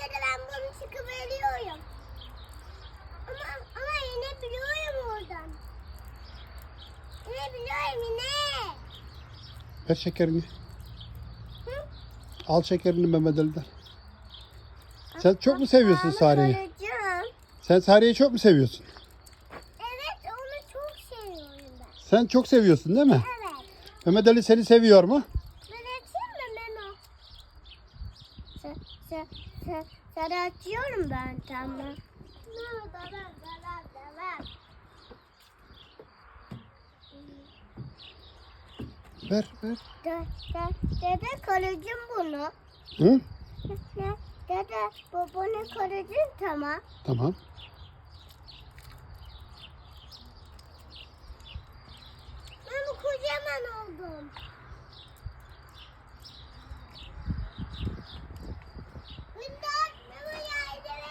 dede ben bunu çıkıveriyorum. Ama, ama yine biliyorum oradan. Yine biliyorum yine. Ver şekerini. Hı? Al şekerini Mehmet Ali'den. Sen çok mu seviyorsun Sare'yi? kalacağım. Sen Sare'yi çok mu seviyorsun? Evet onu çok seviyorum ben. Sen çok seviyorsun değil mi? Evet. Mehmet Ali seni seviyor mu? Sen, sen, sen, sen açıyorum ben tamam. Ver, ver. De, de, dede karıcım bunu. Hı? Ne? Dede bu bunu karıcım tamam. Tamam.